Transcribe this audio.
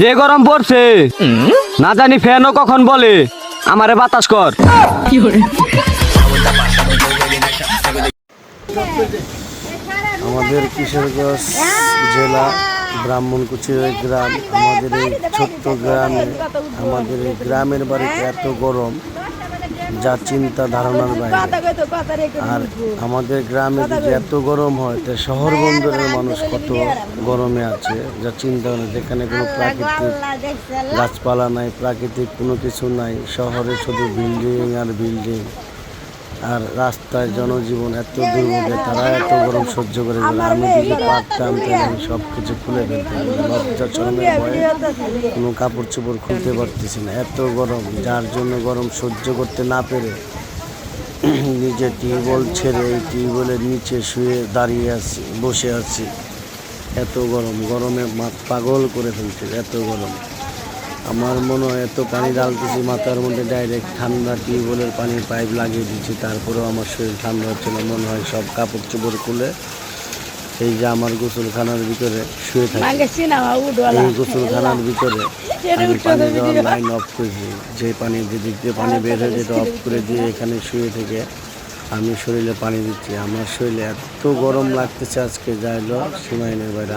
যে গরম পড়ছে। না জানি ফ্যানও কখন বলে। আমারে বাতাস কর। আমাদের কিশোরগঞ্জ জেলা ব্রাহ্মণকুচির গ্রাম, আমাদের এই ছোট্ট গ্রামে, আমাদের এই গ্রামের বাড়িতে এত গরম। যা চিন্তা ধারণার বাইরে। আর আমাদের গ্রামে যদি এত গরম হয়, তা শহর বন্দরের মানুষ কত গরমে আছে, যা চিন্তা করে যেখানে কোনো প্রাকৃতিক গাছপালা নাই, প্রাকৃতিক কোনো কিছু নাই, শহরে শুধু বিল্ডিং আর বিল্ডিং আর রাস্তায় জনজীবন এত দুর্ভোগে, তারা এত গরম সহ্য করে গেল আমি যদি পারতাম, তাহলে আমি সব কিছু খুলে ফেলতাম। কোনো কাপড় চোপড় খুলতে পারতেছি না। এত গরম, যার জন্য গরম সহ্য করতে না পেরে নিজে টিউবওয়েল ছেড়ে এই টিউবওয়েলের নিচে শুয়ে দাঁড়িয়ে আছি, বসে আছি। এত গরম, গরমে মা পাগল করে ফেলছে, এত গরম। আমার মনে হয় এত পানি ডালতেছি মাথার মধ্যে ডাইরেক্ট ঠান্ডা টিউবওয়েলের পানির পাইপ লাগিয়ে দিচ্ছি তারপরেও আমার শরীর ঠান্ডা হচ্ছে না মনে হয় সব কাপড় চোপড় খুলে এই যে আমার গোসলখানার ভিতরে শুয়ে থাকি। এই গোসলখানার ভিতরে আমি পানি দেওয়ার লাইন অফ করেছি যে পানি যেদিক দিয়ে পানি বের হয়ে যেটা অফ করে দিয়ে এখানে শুয়ে থেকে আমি শরীরে পানি দিচ্ছি আমার শরীরে এত গরম লাগতেছে আজকে যাইলো সীমাইনের বাইরে